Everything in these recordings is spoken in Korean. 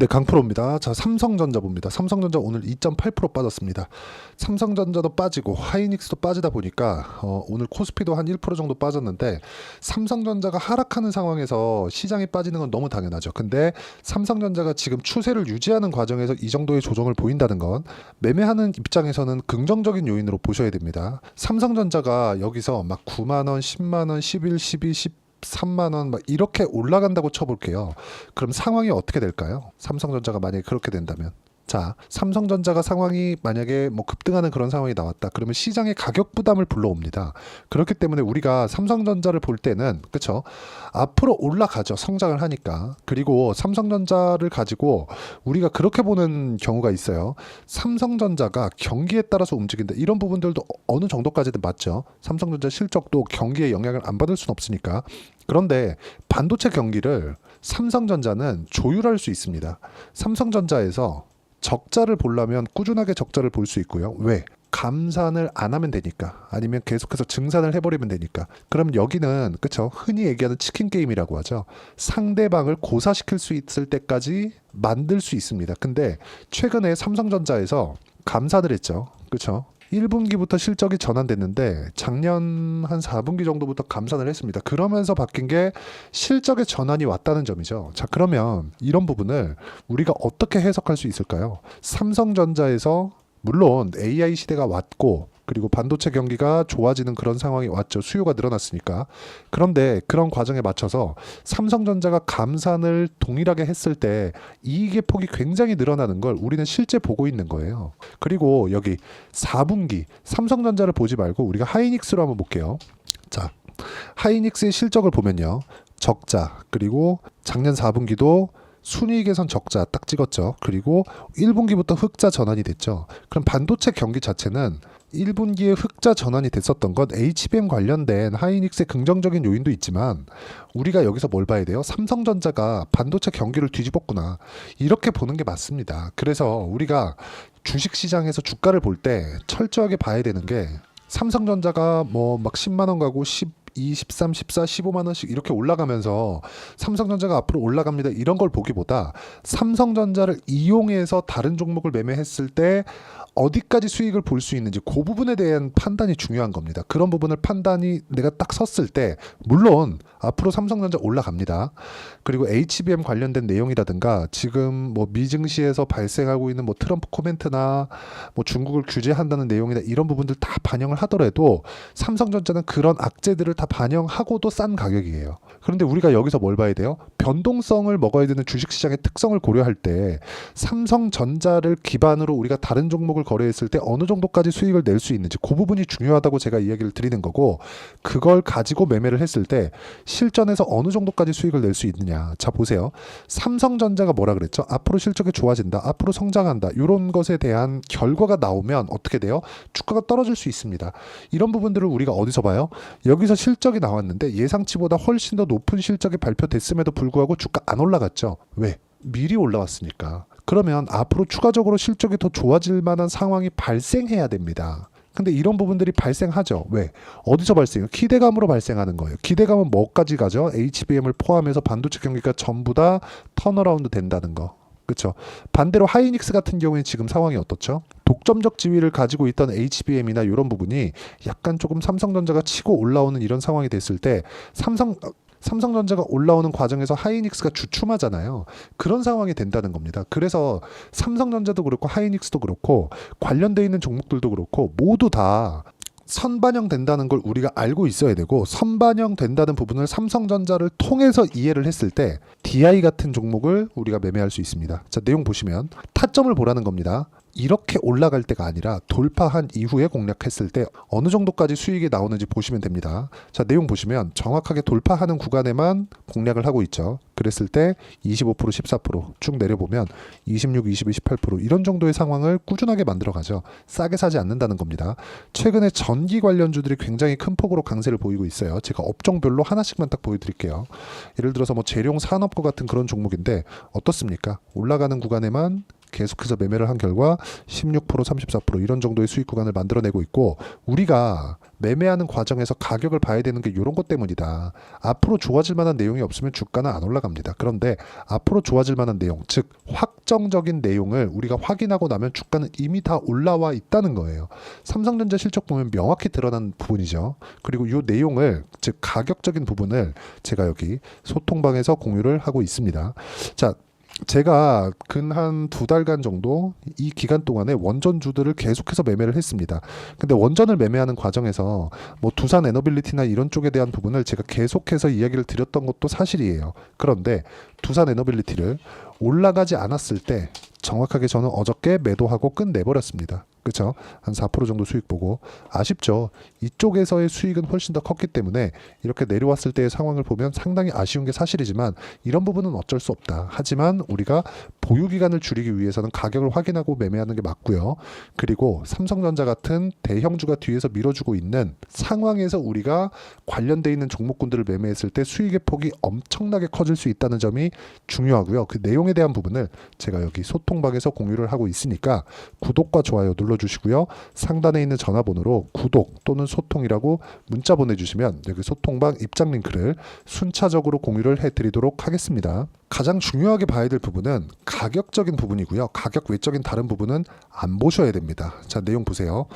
네, 강프로입니다. 자, 삼성전자 봅니다. 삼성전자 오늘 2.8% 빠졌습니다. 삼성전자도 빠지고 하이닉스도 빠지다 보니까 어, 오늘 코스피도 한 1% 정도 빠졌는데 삼성전자가 하락하는 상황에서 시장이 빠지는 건 너무 당연하죠. 근데 삼성전자가 지금 추세를 유지하는 과정에서 이 정도의 조정을 보인다는 건 매매하는 입장에서는 긍정적인 요인으로 보셔야 됩니다. 삼성전자가 여기서 막 9만 원, 10만 원, 11, 12, 10 3만 원 막 이렇게 올라간다고 쳐볼게요. 그럼 상황이 어떻게 될까요? 삼성전자가 만약에 그렇게 된다면 자 삼성전자가 상황이 만약에 뭐 급등하는 그런 상황이 나왔다. 그러면 시장의 가격 부담을 불러옵니다. 그렇기 때문에 우리가 삼성전자를 볼 때는 그쵸? 앞으로 올라가죠 성장을 하니까. 그리고 삼성전자를 가지고 우리가 그렇게 보는 경우가 있어요. 삼성전자가 경기에 따라서 움직인다. 이런 부분들도 어느 정도까지는 맞죠. 삼성전자 실적도 경기에 영향을 안 받을 수는 없으니까. 그런데 반도체 경기를 삼성전자는 조율할 수 있습니다. 삼성전자에서 적자를 보려면 꾸준하게 적자를 볼 수 있고요. 왜? 감산을 안 하면 되니까. 아니면 계속해서 증산을 해버리면 되니까. 그럼 여기는 그쵸? 흔히 얘기하는 치킨 게임이라고 하죠. 상대방을 고사시킬 수 있을 때까지 만들 수 있습니다. 근데 최근에 삼성전자에서 감산을 했죠. 그쵸 1분기부터 실적이 전환됐는데 작년 한 4분기 정도부터 감산을 했습니다. 그러면서 바뀐 게 실적의 전환이 왔다는 점이죠. 자, 그러면 이런 부분을 우리가 어떻게 해석할 수 있을까요? 삼성전자에서 물론 AI 시대가 왔고 그리고 반도체 경기가 좋아지는 그런 상황이 왔죠. 수요가 늘어났으니까. 그런데 그런 과정에 맞춰서 삼성전자가 감산을 동일하게 했을 때 이익의 폭이 굉장히 늘어나는 걸 우리는 실제 보고 있는 거예요. 그리고 여기 4분기 삼성전자를 보지 말고 우리가 하이닉스로 한번 볼게요. 자, 하이닉스의 실적을 보면요. 적자 그리고 작년 4분기도 순이익에선 적자 딱 찍었죠. 그리고 1분기부터 흑자 전환이 됐죠. 그럼 반도체 경기 자체는 1분기에 흑자 전환이 됐었던 건 HBM 관련된 하이닉스의 긍정적인 요인도 있지만 우리가 여기서 뭘 봐야 돼요? 삼성전자가 반도체 경기를 뒤집었구나. 이렇게 보는 게 맞습니다. 그래서 우리가 주식 시장에서 주가를 볼 때 철저하게 봐야 되는 게 삼성전자가 뭐 막 10만 원 가고 10 2, 13, 14, 15만 원씩 이렇게 올라가면서 삼성전자가 앞으로 올라갑니다. 이런 걸 보기보다 삼성전자를 이용해서 다른 종목을 매매했을 때 어디까지 수익을 볼 수 있는지 그 부분에 대한 판단이 중요한 겁니다. 그런 부분을 판단이 내가 딱 섰을 때 물론 앞으로 삼성전자 올라갑니다. 그리고 HBM 관련된 내용이라든가 지금 뭐 미증시에서 발생하고 있는 뭐 트럼프 코멘트나 뭐 중국을 규제한다는 내용이나 이런 부분들 다 반영을 하더라도 삼성전자는 그런 악재들을 다 반영하고도 싼 가격이에요. 그런데 우리가 여기서 뭘 봐야 돼요? 변동성을 먹어야 되는 주식시장의 특성을 고려할 때 삼성전자를 기반으로 우리가 다른 종목을 거래했을 때 어느 정도까지 수익을 낼 수 있는지 그 부분이 중요하다고 제가 이야기를 드리는 거고 그걸 가지고 매매를 했을 때 실전에서 어느 정도까지 수익을 낼 수 있느냐. 자 보세요. 삼성전자가 뭐라 그랬죠? 앞으로 실적이 좋아진다. 앞으로 성장한다. 이런 것에 대한 결과가 나오면 어떻게 돼요? 주가가 떨어질 수 있습니다. 이런 부분들을 우리가 어디서 봐요? 여기서 실 적이 나왔는데 예상치보다 훨씬 더 높은 실적이 발표됐음에도 불구하고 주가 안 올라갔죠. 왜? 미리 올라왔으니까. 그러면 앞으로 추가적으로 실적이 더 좋아질 만한 상황이 발생해야 됩니다. 근데 이런 부분들이 발생하죠. 왜? 어디서 발생해요? 기대감으로 발생하는 거예요. 기대감은 뭐까지 가죠? HBM을 포함해서 반도체 경기가 전부 다 턴어라운드 된다는 거. 그렇죠. 반대로 하이닉스 같은 경우에는 지금 상황이 어떻죠? 독점적 지위를 가지고 있던 HBM이나 이런 부분이 약간 조금 삼성전자가 치고 올라오는 이런 상황이 됐을 때 삼성 삼성전자가 올라오는 과정에서 하이닉스가 주춤하잖아요. 그런 상황이 된다는 겁니다. 그래서 삼성전자도 그렇고 하이닉스도 그렇고 관련돼 있는 종목들도 그렇고 모두 다 선반영 된다는 걸 우리가 알고 있어야 되고 선반영 된다는 부분을 삼성전자를 통해서 이해를 했을 때 DI 같은 종목을 우리가 매매할 수 있습니다. 자, 내용 보시면 타점을 보라는 겁니다. 이렇게 올라갈 때가 아니라 돌파한 이후에 공략했을 때 어느 정도까지 수익이 나오는지 보시면 됩니다. 자, 내용 보시면 정확하게 돌파하는 구간에만 공략을 하고 있죠. 그랬을 때 25%, 14%쭉 내려보면 26, 22, 18% 이런 정도의 상황을 꾸준하게 만들어 가죠. 싸게 사지 않는다는 겁니다. 최근에 전기 관련주들이 굉장히 큰 폭으로 강세를 보이고 있어요. 제가 업종별로 하나씩만 딱 보여드릴게요. 예를 들어서 뭐 재룡 산업구 같은 그런 종목인데 어떻습니까? 올라가는 구간에만 계속해서 매매를 한 결과 16% 34% 이런 정도의 수익 구간을 만들어내고 있고 우리가 매매하는 과정에서 가격을 봐야 되는 게 이런 것 때문이다. 앞으로 좋아질 만한 내용이 없으면 주가는 안 올라갑니다. 그런데 앞으로 좋아질 만한 내용, 즉 확정적인 내용을 우리가 확인하고 나면 주가는 이미 다 올라와 있다는 거예요. 삼성전자 실적 보면 명확히 드러난 부분이죠. 그리고 이 내용을 즉 가격적인 부분을 제가 여기 소통방에서 공유를 하고 있습니다. 자, 제가 근 한 두 달간 정도 이 기간 동안에 원전주들을 계속해서 매매를 했습니다. 근데 원전을 매매하는 과정에서 뭐 두산 에너빌리티나 이런 쪽에 대한 부분을 제가 계속해서 이야기를 드렸던 것도 사실이에요. 그런데 두산 에너빌리티를 올라가지 않았을 때 정확하게 저는 어저께 매도하고 끝내버렸습니다. 그렇죠? 한 4% 정도 수익 보고 아쉽죠. 이쪽에서의 수익은 훨씬 더 컸기 때문에 이렇게 내려왔을 때의 상황을 보면 상당히 아쉬운 게 사실이지만 이런 부분은 어쩔 수 없다. 하지만 우리가 보유 기간을 줄이기 위해서는 가격을 확인하고 매매하는 게 맞고요. 그리고 삼성전자 같은 대형주가 뒤에서 밀어주고 있는 상황에서 우리가 관련돼 있는 종목군들을 매매했을 때 수익의 폭이 엄청나게 커질 수 있다는 점이 중요하고요. 그 내용에 대한 부분을 제가 여기 소통방에서 공유를 하고 있으니까 구독과 좋아요 눌러주시고요. 상단에 있는 전화번호로 구독 또는 소통이라고 문자 보내주시면 여기 소통방 입장 링크를 순차적으로 공유를 해드리도록 하겠습니다. 가장 중요하게 봐야 될 부분은 가격적인 부분이고요. 가격 외적인 다른 부분은 안 보셔야 됩니다. 자, 내용 보세요.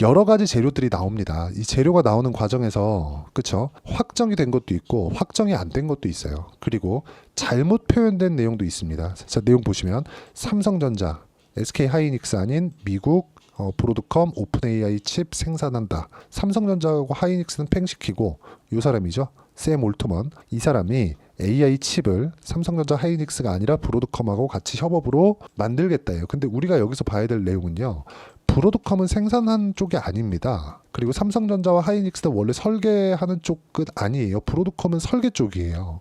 여러 가지 재료들이 나옵니다. 이 재료가 나오는 과정에서 그쵸 확정이 된 것도 있고 확정이 안 된 것도 있어요. 그리고 잘못 표현된 내용도 있습니다. 자 내용 보시면 삼성전자, SK 하이닉스 아닌 미국 어, 브로드컴 오픈 AI 칩 생산한다. 삼성전자하고 하이닉스는 팽시키고 이 사람이죠. 샘 올트먼 이 사람이 AI 칩을 삼성전자 하이닉스가 아니라 브로드컴하고 같이 협업으로 만들겠다예요. 근데 우리가 여기서 봐야 될 내용은요. 브로드컴은 생산한 쪽이 아닙니다. 그리고 삼성전자와 하이닉스는 원래 설계하는 쪽은 아니에요. 브로드컴은 설계 쪽이에요.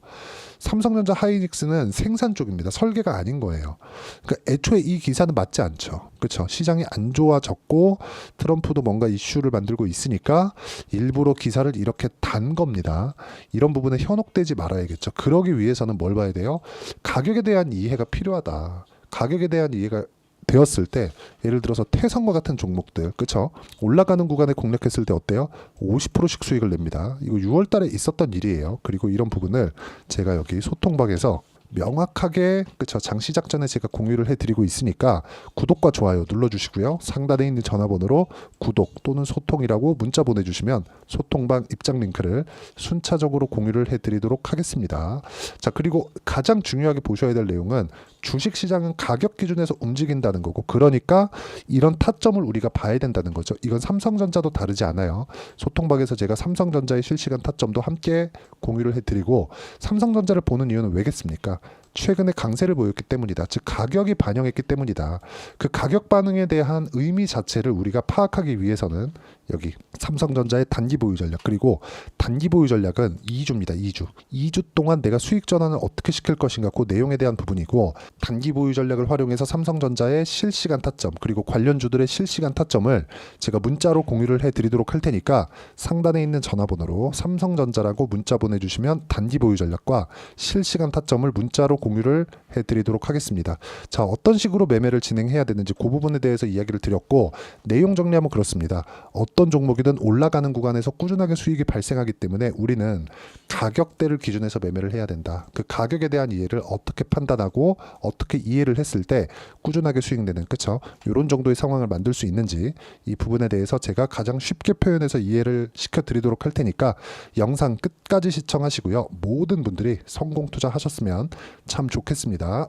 삼성전자 하이닉스는 생산 쪽입니다. 설계가 아닌 거예요. 그러니까 애초에 이 기사는 맞지 않죠. 그렇죠. 시장이 안 좋아졌고 트럼프도 뭔가 이슈를 만들고 있으니까 일부러 기사를 이렇게 단 겁니다. 이런 부분에 현혹되지 말아야겠죠. 그러기 위해서는 뭘 봐야 돼요? 가격에 대한 이해가 필요하다. 가격에 대한 이해가 되었을 때 예를 들어서 태성과 같은 종목들 그쵸? 올라가는 구간에 공략했을 때 어때요? 50%씩 수익을 냅니다. 이거 6월 달에 있었던 일이에요. 그리고 이런 부분을 제가 여기 소통방에서 명확하게 그쵸? 장 시 작 전에 제가 공유를 해드리고 있으니까 구독과 좋아요 눌러주시고요. 상단에 있는 전화번호로 구독 또는 소통이라고 문자 보내주시면 소통방 입장 링크를 순차적으로 공유를 해드리도록 하겠습니다. 자 그리고 가장 중요하게 보셔야 될 내용은 주식 시장은 가격 기준에서 움직인다는 거고 그러니까 이런 타점을 우리가 봐야 된다는 거죠. 이건 삼성전자도 다르지 않아요. 소통방에서 제가 삼성전자의 실시간 타점도 함께 공유를 해드리고 삼성전자를 보는 이유는 왜겠습니까 최근에 강세를 보였기 때문이다. 즉 가격이 반영했기 때문이다. 그 가격 반응에 대한 의미 자체를 우리가 파악하기 위해서는 여기 삼성전자의 단기 보유 전략 그리고 단기 보유 전략은 2주입니다. 2주. 2주 동안 내가 수익 전환을 어떻게 시킬 것인가 그 내용에 대한 부분이고 단기 보유 전략을 활용해서 삼성전자의 실시간 타점 그리고 관련주들의 실시간 타점을 제가 문자로 공유를 해 드리도록 할 테니까 상단에 있는 전화번호로 삼성전자라고 문자 보내 주시면 단기 보유 전략과 실시간 타점을 문자로 공유를 해드리도록 하겠습니다. 자 어떤 식으로 매매를 진행해야 되는지 그 부분에 대해서 이야기를 드렸고 내용 정리하면 그렇습니다. 어떤 종목이든 올라가는 구간에서 꾸준하게 수익이 발생하기 때문에 우리는 가격대를 기준해서 매매를 해야 된다. 그 가격에 대한 이해를 어떻게 판단하고 어떻게 이해를 했을 때 꾸준하게 수익 내는 그쵸? 이런 정도의 상황을 만들 수 있는지 이 부분에 대해서 제가 가장 쉽게 표현해서 이해를 시켜드리도록 할 테니까 영상 끝까지 시청하시고요. 모든 분들이 성공 투자하셨으면 참 좋겠습니다.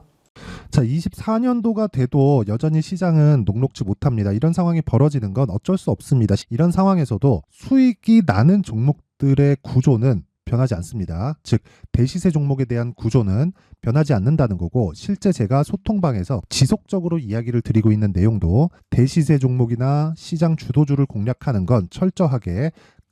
자, 24년도가 돼도 여전히 시장은 녹록지 못합니다. 이런 상황이 벌어지는 건 어쩔 수 없습니다. 이런 상황에서도 수익이 나는 종목들의 구조는 변하지 않습니다. 즉, 대시세 종목에 대한 구조는 변하지 않는다는 거고, 실제 제가 소통방에서 지속적으로 이야기를 드리고 있는 내용도 대시세 종목이나 시장 주도주를 공략하는 건 철저하게